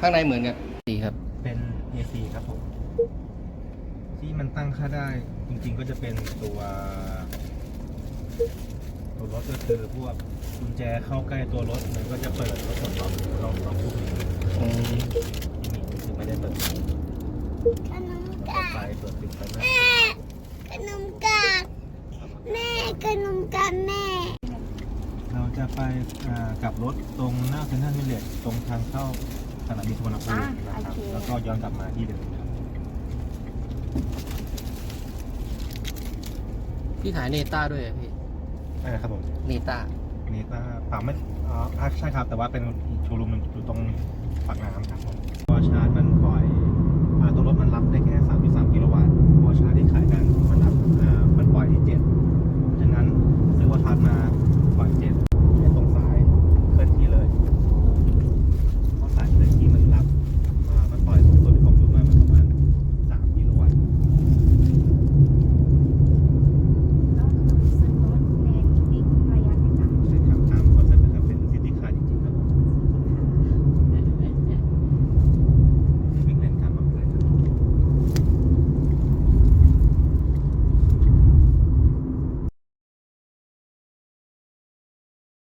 ข้างในเหมือนกันดีครับ เป็น AC ครับผม ที่มันตั้งค่าได้จริงๆก็จะเป็นตัวตัวรถก็คือพวกกุญแจเข้าใกล้ตัวรถมันก็จะเปิดรถปลดล็อกล็อกล็อกพวกนี้อืมที่มีคือไม่ได้เปิดขนมเปิกาดไฟกเปิดปิดไฟหน้าแม่ขนมกากแม่ขนมกากแม่เรา จะไปอ่ากลับรถตรงหน้าเซ็นทรัลวิลเลจตรงทางเข้าสถานีสุวรรณภูมินะครับ แล้วก็ย้อนกลับมาที่เดิมครับพี่ขายเนต้าด้วยเหรอพี่อ่าครับผมเนต้านี่ก็ป่าไม่อ๋ออะใช่ครับ แต่ว่าเป็นโชว์รูมอยู่ตรงปากน้ำครับผม